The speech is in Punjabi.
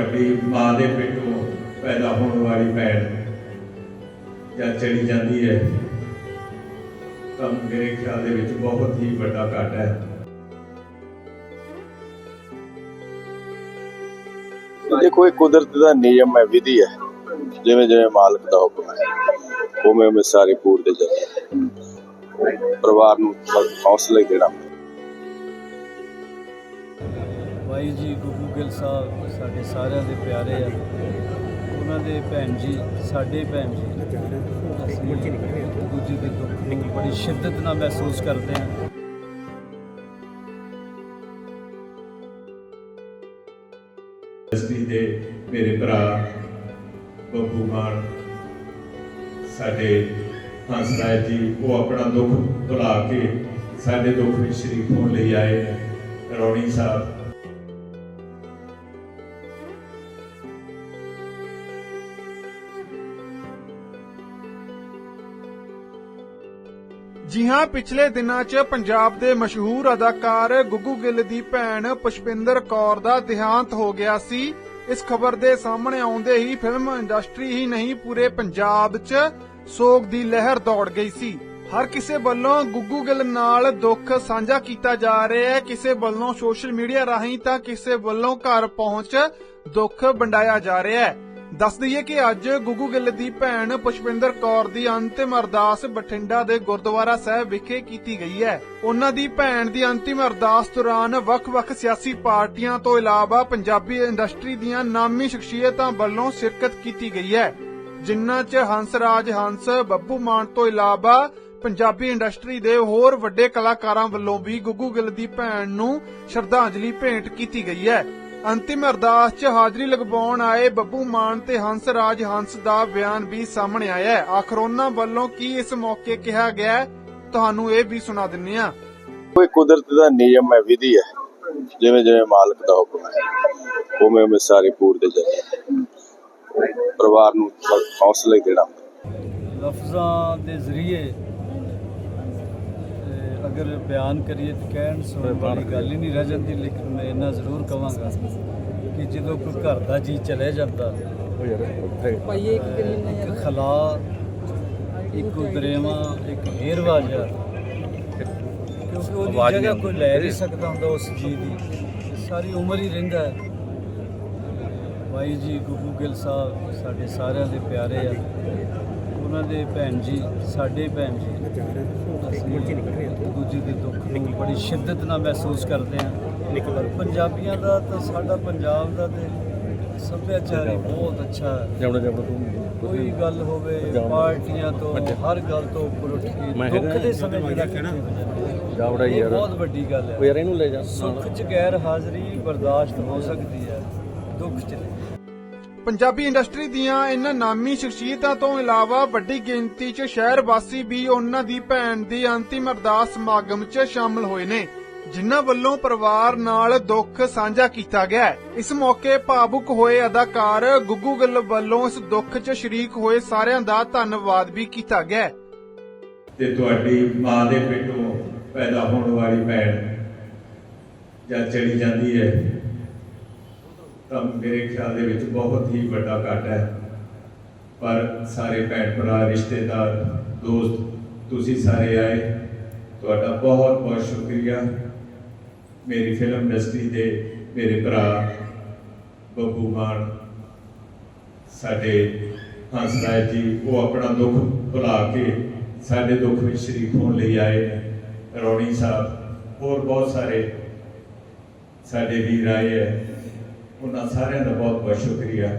ਤੁਹਾਡੀ ਮਾਂ ਦੇ ਪੇਟੋਂ ਪੈਦਾ ਹੋਣ ਵਾਲੀ ਭੈਣ ਜਦ ਚਲੀ ਜਾਂਦੀ ਹੈ, ਤਾਂ ਮੇਰੇ ਖਿਆਲ ਦੇ ਵਿੱਚ ਬਹੁਤ ਹੀ ਵੱਡਾ ਘਾਟਾ ਹੈ। ਦੇਖੋ, ਇਹ ਕੁਦਰਤ ਦਾ ਨਿਯਮ ਹੈ, ਵਿਧੀ ਹੈ। ਜਿਵੇਂ ਜਿਵੇਂ ਮਾਲਕ ਦਾ ਹੁਕਮ ਹੈ, ਉਵੇਂ ਉਵੇਂ ਸਾਰੇ ਪੂਰਦੇ ਜਾਂਦੇ ਪਰਿਵਾਰ ਨੂੰ ਬਸ ਹੌਸਲਾ ਦੇਣਾ ਭਾਈ ਜੀ ਗੁੱਗੂ ਗਿੱਲ ਸਾਹਿਬ, ਸਾਡੇ ਸਾਰਿਆਂ ਦੇ ਪਿਆਰੇ ਆ। ਉਹਨਾਂ ਦੇ ਭੈਣ ਜੀ, ਸਾਡੇ ਭੈਣ ਜੀ। ਅਸੀਂ ਦੂਜੇ ਦੇ ਦੁੱਖ ਨੂੰ ਬੜੀ ਸ਼ਿੱਦਤ ਨਾਲ ਮਹਿਸੂਸ ਕਰਦੇ ਹਾਂ। ਇੰਡਸਟਰੀ ਦੇ ਮੇਰੇ ਭਰਾ ਬੱਬੂ ਮਾਨ, ਸਾਡੇ ਹੰਸਰਾਜ ਜੀ, ਉਹ ਆਪਣਾ ਦੁੱਖ ਭੁਲਾ ਕੇ ਸਾਡੇ ਦੁੱਖ ਵਿੱਚ ਸ਼ਰੀਕ ਹੋਣ ਲਈ ਆਏ ਰੌਣੀ ਸਾਹਿਬ ਜੀ ਹਾਂ ਪਿਛਲੇ ਦਿਨਾਂ 'ਚ ਪੰਜਾਬ ਦੇ ਮਸ਼ਹੂਰ ਅਦਾਕਾਰ ਗੁੱਗੂ ਗਿੱਲ ਦੀ ਭੈਣ ਪੁਸ਼ਪਿੰਦਰ ਕੌਰ ਦਾ ਦੇਹਾਂਤ ਹੋ ਗਿਆ ਸੀ, ਇਸ ਖਬਰ ਦੇ ਸਾਹਮਣੇ ਆਉਂਦੇ ਹੀ ਫਿਲਮ ਇੰਡਸਟਰੀ ਹੀ ਨਹੀਂ, ਪੂਰੇ ਪੰਜਾਬ 'ਚ ਸੋਗ ਦੀ ਲਹਿਰ ਦੌੜ ਗਈ ਸੀ। ਹਰ ਕਿਸੇ ਵੱਲੋਂ ਗੁੱਗੂ ਗਿੱਲ ਨਾਲ ਦੁੱਖ ਸਾਂਝਾ ਕੀਤਾ ਜਾ ਰਿਹਾ ਹੈ। ਕਿਸੇ ਵੱਲੋਂ ਸੋਸ਼ਲ ਮੀਡੀਆ ਰਾਹੀਂ ਤਾਂ ਕਿਸੇ ਵੱਲੋਂ ਘਰ ਪਹੁੰਚ ਦੁੱਖ ਵੰਡਾਇਆ ਜਾ ਰਿਹਾ ਹੈ। ਦੱਸ ਦਈਏ ਕਿ ਅੱਜ ਗੁੱਗੂ ਗਿੱਲ ਦੀ ਭੈਣ ਪੁਸ਼ਪਿੰਦਰ ਕੌਰ ਦੀ ਅੰਤਿਮ ਅਰਦਾਸ ਬਠਿੰਡਾ ਦੇ ਗੁਰਦੁਆਰਾ ਸਾਹਿਬ ਵਿਖੇ ਕੀਤੀ ਗਈ ਹੈ। ਉਹਨਾਂ ਦੀ ਭੈਣ ਦੀ ਅੰਤਿਮ ਅਰਦਾਸ ਦੌਰਾਨ ਵੱਖ-ਵੱਖ ਸਿਆਸੀ ਪਾਰਟੀਆਂ ਤੋਂ ਇਲਾਵਾ ਪੰਜਾਬੀ ਇੰਡਸਟਰੀ ਦੀਆਂ ਨਾਮੀ ਸ਼ਖਸੀਅਤਾਂ ਵੱਲੋਂ ਸ਼ਿਰਕਤ ਕੀਤੀ ਗਈ ਹੈ। ਜਿਨ੍ਹਾਂ 'ਚ ਹੰਸਰਾਜ ਹੰਸ, ਬੱਬੂ ਮਾਨ ਤੋਂ ਇਲਾਵਾ ਪੰਜਾਬੀ ਇੰਡਸਟਰੀ ਦੇ ਹੋਰ ਵੱਡੇ ਕਲਾਕਾਰਾਂ ਵੱਲੋਂ ਵੀ ਗੁੱਗੂ ਗਿੱਲ ਦੀ ਭੈਣ ਨੂੰ ਸ਼ਰਧਾਂਜਲੀ ਭੇਂਟ ਕੀਤੀ ਗਈ ਹੈ। ਅੰਤਿਮ ਅਰਦਾਸ 'ਚ ਹਾਜ਼ਰੀ ਲਗਵਾਉਣ ਆਏ ਬੱਬੂ ਮਾਨ ਤੇ ਹੰਸਰਾਜ ਹੰਸ ਦਾ ਬਿਆਨ ਵੀ ਸਾਹਮਣੇ ਆਇਆ ਹੈ। ਆਖਰ ਉਹਨਾਂ ਵੱਲੋਂ ਕੀ ਇਸ ਮੌਕੇ ਕਿਹਾ ਗਿਆ ਹੈ, ਤੁਹਾਨੂੰ ਇਹ ਵੀ ਸੁਣਾ ਦਿੰਨੇ ਆ ਕੋਈ ਕੁਦਰਤ ਦਾ ਨਿਯਮ ਹੈ ਵਿਧੀ ਹੈ। ਜਿਵੇਂ ਜਿਵੇਂ ਮਾਲਕ ਦਾ ਹੁਕਮ ਹੈ ਉਵੇਂ ਉਵੇਂ ਸਾਰੇ ਪੂਰਦੇ ਜਾਂਦੇ ਪਰਿਵਾਰ ਨੂੰ ਹੌਸਲਾ ਦੇਣਾ। ਲਫ਼ਜ਼ਾਂ ਦੇ ਜ਼ਰੀਏ ਅਗਰ ਬਿਆਨ ਕਰੀਏ ਤਾਂ ਕਹਿਣ ਸੁਣਨ ਵਾਲੀ ਗੱਲ ਹੀ ਨਹੀਂ ਰਹਿ ਜਾਂਦੀ ਲੇਕਿਨ ਮੈਂ ਇੰਨਾ ਜ਼ਰੂਰ ਕਵਾਂਗਾ ਕਿ ਜਦੋਂ ਕੋਈ ਘਰ ਦਾ ਜੀ ਚਲੇ ਜਾਂਦਾ ਇੱਕ ਖਲਾ ਇੱਕ ਦਰੇਵਾ ਇੱਕ ਹੇਰਵਾਜਾ ਕਿਉਂਕਿ ਉਹਦੀ ਜਗ੍ਹਾ ਕੋਈ ਲੈ ਨਹੀਂ ਸਕਦਾ ਹੁੰਦਾ ਉਸ ਜੀ ਦੀ। ਸਾਰੀ ਉਮਰ ਹੀ ਰਹਿੰਦਾ ਹੈ। ਭਾਈ ਜੀ ਗੁੱਗੂ ਗਿੱਲ ਸਾਹਿਬ ਸਾਡੇ ਸਾਰਿਆਂ ਦੇ ਪਿਆਰੇ ਆ। ਉਹਨਾਂ ਦੇ ਭੈਣ ਜੀ ਸਾਡੇ ਭੈਣ ਜੀ ਅਸੀਂ ਦੂਜੇ ਦੇ ਦੁੱਖ ਨੂੰ ਬੜੀ ਸ਼ਿੱਦਤ ਨਾਲ ਮਹਿਸੂਸ ਕਰਦੇ ਹਾਂ। ਪਰ ਪੰਜਾਬੀਆਂ ਦਾ ਤਾਂ ਸਾਡਾ ਪੰਜਾਬ ਦਾ ਤੇ ਸੱਭਿਆਚਾਰ ਹੀ ਬਹੁਤ ਅੱਛਾ ਹੈ। ਕੋਈ ਗੱਲ ਹੋਵੇ ਪਾਰਟੀਆਂ ਤੋਂ ਹਰ ਗੱਲ ਤੋਂ ਉੱਪਰ ਉੱਠ ਕੇ ਦੁੱਖ ਦੇ ਸਮੇਂ ਜਿਹੜਾ ਕਹਿਣਾ ਜਾਵੜਾ ਯਾਰ। ਬਹੁਤ ਵੱਡੀ ਗੱਲ ਹੈ। ਯਾਰ ਇਹਨੂੰ ਲੈ ਜਾ। ਸੁੱਖ 'ਚ ਗੈਰ ਹਾਜ਼ਰੀ ਬਰਦਾਸ਼ਤ ਹੋ ਸਕਦੀ ਹੈ। ਦੁੱਖ 'ਚ ਨਹੀਂ। ਪੰਜਾਬੀ ਇੰਡਸਟਰੀ ਦੀਆਂ ਇਨ੍ਹਾਂ ਨਾਮੀ ਸ਼ਖਸੀਅਤਾਂ ਤੋਂ ਇਲਾਵਾ ਵੱਡੀ ਗਿਣਤੀ 'ਚ ਸ਼ਹਿਰ ਵਾਸੀ ਵੀ ਉਹਨਾਂ ਦੀ ਭੈਣ ਦੀ ਅੰਤਿਮ ਅਰਦਾਸ ਸਮਾਗਮ 'ਚ ਸ਼ਾਮਲ ਹੋਏ ਨੇ, ਜਿਨ੍ਹਾਂ ਵੱਲੋਂ ਪਰਿਵਾਰ ਨਾਲ ਦੁੱਖ ਸਾਂਝਾ ਕੀਤਾ ਗਿਆ ਇਸ ਮੌਕੇ ਭਾਵੁਕ ਹੋਏ ਅਦਾਕਾਰ ਗੁੱਗੂ ਗਿੱਲ ਵੱਲੋਂ ਇਸ ਦੁੱਖ 'ਚ ਸ਼ਰੀਕ ਹੋਏ ਸਾਰਿਆਂ ਦਾ ਧੰਨਵਾਦ ਵੀ ਕੀਤਾ ਗਿਆ ਤੇ ਤੁਹਾਡੀ ਮਾਂ ਦੇ ਪੇਟੋਂ ਪੈਦਾ ਹੋਣ ਵਾਲੀ ਭੈਣ ਜਦ ਚਲੀ ਜਾਂਦੀ ਹੈ ਤਾਂ ਮੇਰੇ ਖਿਆਲ ਦੇ ਵਿੱਚ ਬਹੁਤ ਹੀ ਵੱਡਾ ਘਾਟਾ ਹੈ। ਪਰ ਸਾਰੇ ਭੈਣ ਭਰਾ ਰਿਸ਼ਤੇਦਾਰ, ਦੋਸਤ, ਤੁਸੀਂ ਸਾਰੇ ਆਏ। ਤੁਹਾਡਾ ਬਹੁਤ ਬਹੁਤ ਸ਼ੁਕਰੀਆ। ਮੇਰੀ ਫਿਲਮ ਇੰਡਸਟਰੀ ਦੇ ਮੇਰੇ ਭਰਾ, ਬੱਬੂ ਮਾਨ, ਸਾਡੇ ਹੰਸ ਹੰਸਰਾਜ ਜੀ, ਉਹ ਆਪਣਾ ਦੁੱਖ ਭੁਲਾ ਕੇ ਸਾਡੇ ਦੁੱਖ ਵਿੱਚ ਸ਼ਰੀਕ ਹੋਣ ਲਈ ਆਏ ਨੇ। ਰੌਣੀ ਸਾਹਿਬ, ਹੋਰ ਬਹੁਤ ਸਾਰੇ ਸਾਡੇ ਵੀਰ ਆਏ ਹੈ। ਉਹਨਾਂ ਸਾਰਿਆਂ ਦਾ ਬਹੁਤ ਬਹੁਤ ਸ਼ੁਕਰੀਆ।